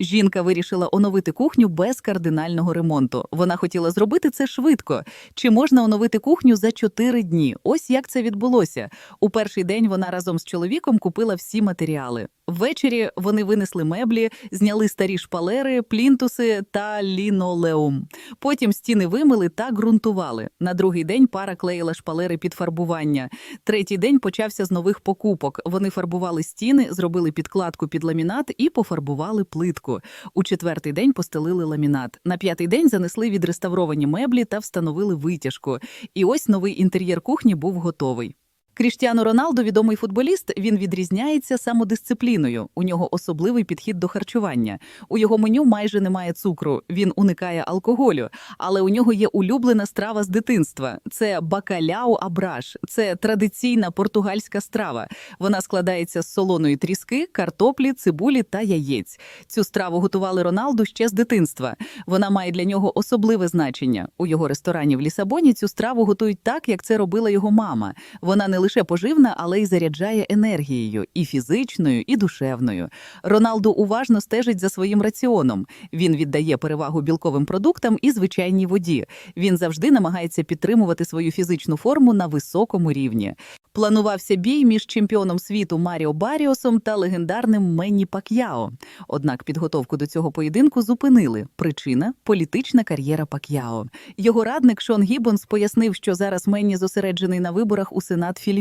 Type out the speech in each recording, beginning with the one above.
Жінка вирішила оновити кухню без кардинального ремонту. Вона хотіла зробити це швидко. Чи можна оновити кухню за 4 дні? Ось як це відбулося. У перший день вона разом з чоловіком купила всі матеріали. Ввечері вони винесли меблі, зняли старі шпалери, плінтуси та лінолеум. Потім стіни вимили та ґрунтували. На другий день пара клеїла шпалери під фарбування. Третій день почався з нових покупок. Вони фарбували стіни, зробили підкладку під ламінат і пофарбували плитку. У четвертий день постелили ламінат. На п'ятий день занесли відреставровані меблі та встановили витяжку. І ось новий інтер'єр кухні був готовий. Кріштіану Роналдо відомий футболіст. Він відрізняється самодисципліною. У нього особливий підхід до харчування. У його меню майже немає цукру. Він уникає алкоголю, але у нього є улюблена страва з дитинства. Це бакаляу абраш. Це традиційна португальська страва. Вона складається з солоної тріски, картоплі, цибулі та яєць. Цю страву готували Роналду ще з дитинства. Вона має для нього особливе значення. У його ресторані в Лісабоні цю страву готують так, як це робила його мама. Вона не лише поживна, але й заряджає енергією і фізичною, і душевною. Роналду уважно стежить за своїм раціоном. Він віддає перевагу білковим продуктам і звичайній воді. Він завжди намагається підтримувати свою фізичну форму на високому рівні. Планувався бій між чемпіоном світу Маріо Баріосом та легендарним Менні Пак'яо. Однак підготовку до цього поєдинку зупинили. Причина політична кар'єра Пак'яо. Його радник Шон Гіббонс пояснив, що зараз Менні зосереджений на виборах у Сенат Філіппін.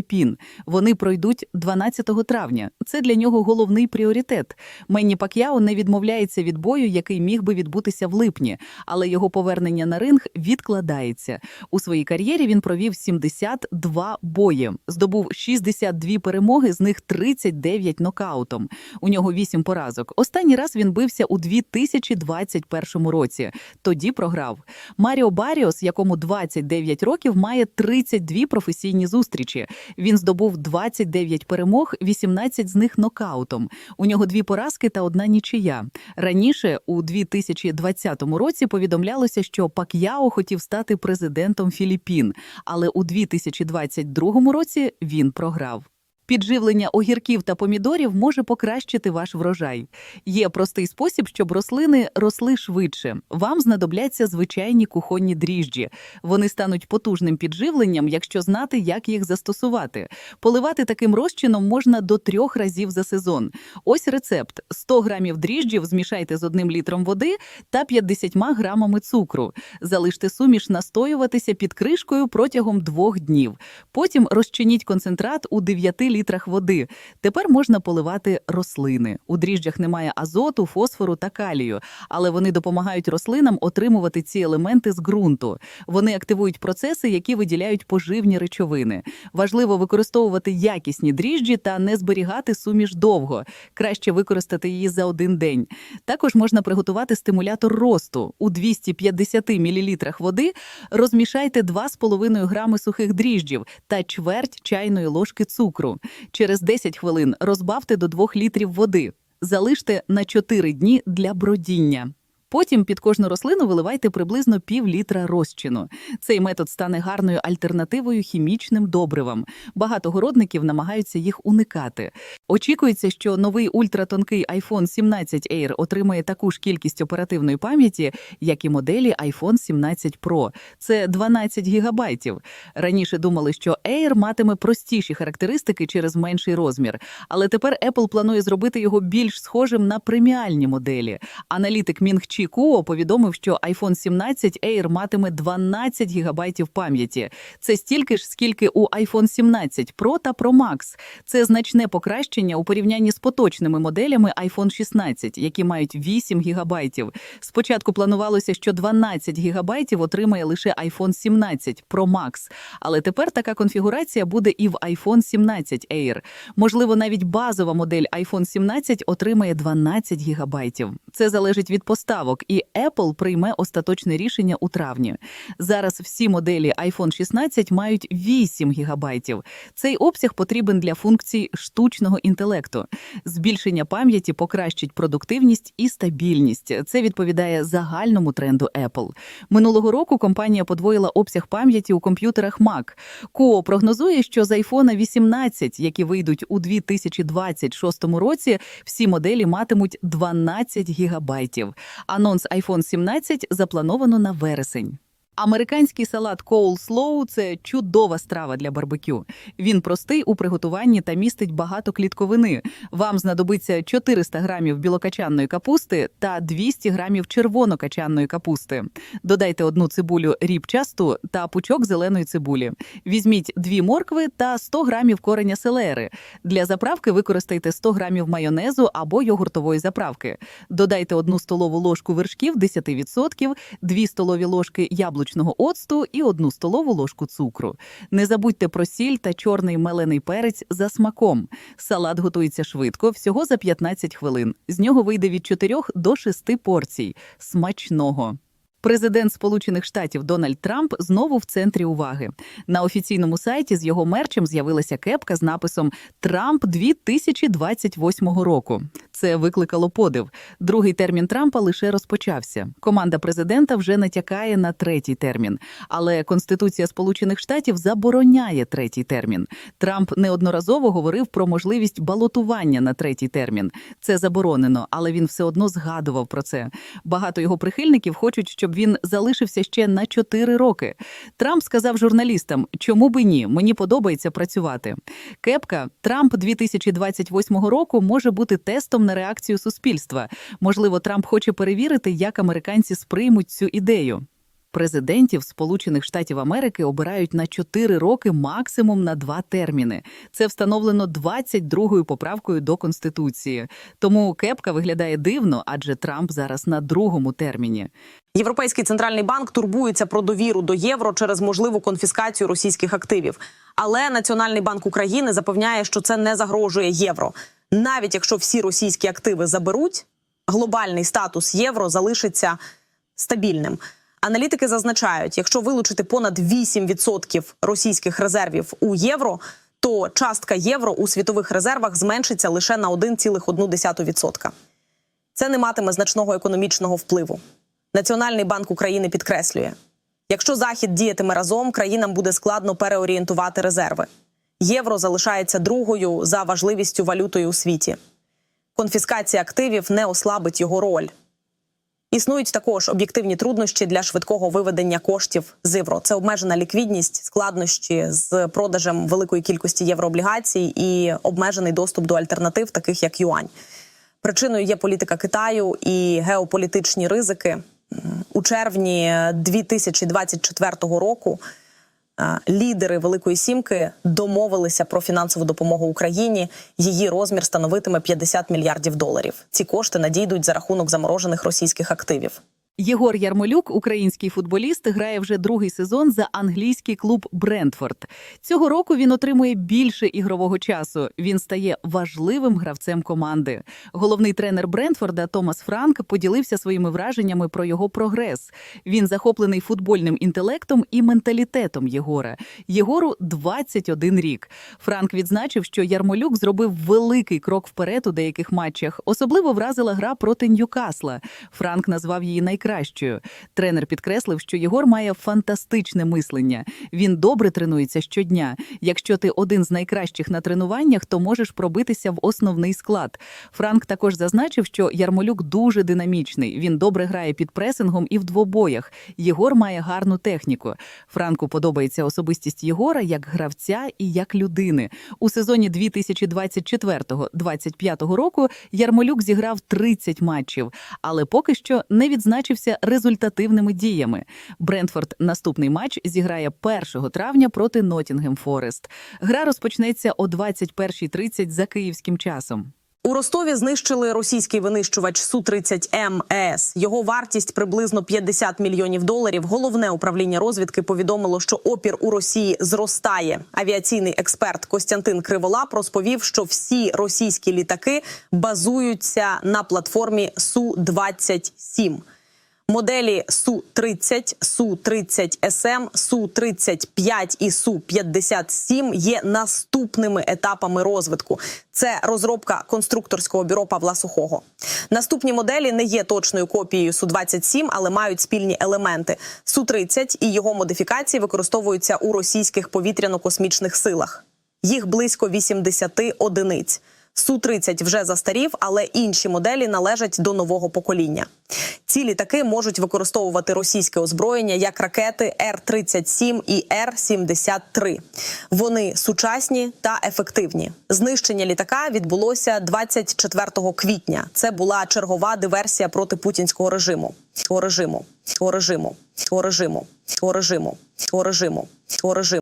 Вони пройдуть 12 травня. Це для нього головний пріоритет. Менні Пак'яо не відмовляється від бою, який міг би відбутися в липні, але його повернення на ринг відкладається. У своїй кар'єрі він провів 72 бої, здобув 62 перемоги, з них 39 нокаутом. У нього 8 поразок. Останній раз він бився у 2021 році. Тоді програв. Маріо Баріос, якому 29 років, має 32 професійні зустрічі. Він здобув 29 перемог, 18 з них нокаутом. У нього дві поразки та одна нічия. Раніше, у 2020 році, повідомлялося, що Пак'яо хотів стати президентом Філіппін, але у 2022 році він програв. Підживлення огірків та помідорів може покращити ваш врожай. Є простий спосіб, щоб рослини росли швидше. Вам знадобляться звичайні кухонні дріжджі. Вони стануть потужним підживленням, якщо знати, як їх застосувати. Поливати таким розчином можна до трьох разів за сезон. Ось рецепт: 100 грамів дріжджів змішайте з одним літром води та 50 грамами цукру. Залиште суміш настоюватися під кришкою протягом двох днів. Потім розчиніть концентрат у 9 літрах води. Тепер можна поливати рослини. У дріжджах немає азоту, фосфору та калію, але вони допомагають рослинам отримувати ці елементи з ґрунту. Вони активують процеси, які виділяють поживні речовини. Важливо використовувати якісні дріжджі та не зберігати суміш довго. Краще використати її за один день. Також можна приготувати стимулятор росту. У 250 мл води розмішайте 2,5 грами сухих дріжджів та чверть чайної ложки цукру. Через 10 хвилин розбавте до 2 літрів води. Залиште на 4 дні для бродіння. Потім під кожну рослину виливайте приблизно пів літра розчину. Цей метод стане гарною альтернативою хімічним добривам. Багато городників намагаються їх уникати. Очікується, що новий ультратонкий iPhone 17 Air отримає таку ж кількість оперативної пам'яті, як і моделі iPhone 17 Pro. Це 12 гігабайтів. Раніше думали, що Air матиме простіші характеристики через менший розмір, але тепер Apple планує зробити його більш схожим на преміальні моделі. Аналітик Мінг Чі Куо повідомив, що iPhone 17 Air матиме 12 гігабайтів пам'яті. Це стільки ж, скільки у iPhone 17 Pro та Pro Max. Це значне покращення у порівнянні з поточними моделями iPhone 16, які мають 8 гігабайтів. Спочатку планувалося, що 12 гігабайтів отримає лише iPhone 17 Pro Max, але тепер така конфігурація буде і в iPhone 17 Air. Можливо, навіть базова модель iPhone 17 отримає 12 гігабайтів. Це залежить від поставок, і Apple прийме остаточне рішення у травні. Зараз всі моделі iPhone 16 мають 8 гігабайтів. Цей обсяг потрібен для функцій штучного інтелекту. Збільшення пам'яті покращить продуктивність і стабільність. Це відповідає загальному тренду Apple. Минулого року компанія подвоїла обсяг пам'яті у комп'ютерах Mac. Куо прогнозує, що з iPhone 18, які вийдуть у 2026 році, всі моделі матимуть 12 гігабайтів гігабайтів. Анонс iPhone 17 заплановано на вересень. Американський салат Coleslaw – це чудова страва для барбекю. Він простий у приготуванні та містить багато клітковини. Вам знадобиться 400 грамів білокачанної капусти та 200 грамів червонокачанної капусти. Додайте одну цибулю рібчасту та пучок зеленої цибулі. Візьміть дві моркви та 100 грамів кореня селери. Для заправки використайте 100 грамів майонезу або йогуртової заправки. Додайте одну столову ложку вершків 10%, 2 столові ложки яблучного оцту і одну столову ложку цукру. Не забудьте про сіль та чорний мелений перець за смаком. Салат готується швидко, всього за 15 хвилин. З нього вийде від 4 до 6 порцій. Смачного! Президент Сполучених Штатів Дональд Трамп знову в центрі уваги. На офіційному сайті з його мерчем з'явилася кепка з написом Трамп 2028 року. Це викликало подив. Другий термін Трампа лише розпочався. Команда президента вже натякає на третій термін. Але Конституція Сполучених Штатів забороняє третій термін. Трамп неодноразово говорив про можливість балотування на третій термін. Це заборонено, але він все одно згадував про це. Багато його прихильників хочуть, щоб він залишився ще на 4 роки. Трамп сказав журналістам, чому би ні, мені подобається працювати. Кепка Трамп 2028 року може бути тестом на реакцію суспільства. Можливо, Трамп хоче перевірити, як американці сприймуть цю ідею. Президентів Сполучених Штатів Америки обирають на 4 роки максимум на два терміни. Це встановлено 22-ю поправкою до Конституції. Тому кепка виглядає дивно, адже Трамп зараз на другому терміні. Європейський центральний банк турбується про довіру до євро через можливу конфіскацію російських активів. Але Національний банк України запевняє, що це не загрожує євро. Навіть якщо всі російські активи заберуть, глобальний статус євро залишиться стабільним. Аналітики зазначають, якщо вилучити понад 8% російських резервів у євро, то частка євро у світових резервах зменшиться лише на 1,1%. Це не матиме значного економічного впливу. Національний банк України підкреслює: якщо Захід діятиме разом, країнам буде складно переорієнтувати резерви. Євро залишається другою за важливістю валютою у світі. Конфіскація активів не ослабить його роль. Існують також об'єктивні труднощі для швидкого виведення коштів з євро. Це обмежена ліквідність, складнощі з продажем великої кількості єврооблігацій і обмежений доступ до альтернатив, таких як юань. Причиною є політика Китаю і геополітичні ризики. У червні 2024 року лідери Великої Сімки домовилися про фінансову допомогу Україні. Її розмір становитиме 50 мільярдів доларів. Ці кошти надійдуть за рахунок заморожених російських активів. Єгор Ярмолюк, український футболіст, грає вже другий сезон за англійський клуб Брентфорд. Цього року він отримує більше ігрового часу. Він стає важливим гравцем команди. Головний тренер Брентфорда Томас Франк поділився своїми враженнями про його прогрес. Він захоплений футбольним інтелектом і менталітетом Єгора. Єгору 21 рік. Франк відзначив, що Ярмолюк зробив великий крок вперед у деяких матчах. Особливо вразила гра проти Ньюкасла. Франк назвав її найкращою. Тренер підкреслив, що Єгор має фантастичне мислення. Він добре тренується щодня. Якщо ти один з найкращих на тренуваннях, то можеш пробитися в основний склад. Франк також зазначив, що Ярмолюк дуже динамічний. Він добре грає під пресингом і в двобоях. Єгор має гарну техніку. Франку подобається особистість Єгора як гравця і як людини. У сезоні 2024-2025 року Ярмолюк зіграв 30 матчів, але поки що не відзначився результативними діями. Брентфорд наступний матч зіграє 1 травня проти Нотінгем Форест. Гра розпочнеться о 21.30 за київським часом. У Ростові знищили російський винищувач Су-30М Його вартість приблизно 50 мільйонів доларів. Головне управління розвідки повідомило, що опір у Росії зростає. Авіаційний експерт Костянтин Криволап розповів, що всі російські літаки базуються на платформі Су-27. Моделі Су-30, Су-30СМ, Су-35 і Су-57 є наступними етапами розвитку. Це розробка конструкторського бюро Павла Сухого. Наступні моделі не є точною копією Су-27, але мають спільні елементи. Су-30 і його модифікації використовуються у російських повітряно-космічних силах. Їх близько 80 одиниць. Су-30 вже застарів, але інші моделі належать до нового покоління. Ці літаки можуть використовувати російське озброєння як ракети Р-37 і Р-73. Вони сучасні та ефективні. Знищення літака відбулося 24 квітня. Це була чергова диверсія проти путінського режиму. О режиму, о режиму, о режиму, о режиму, режиму, режиму.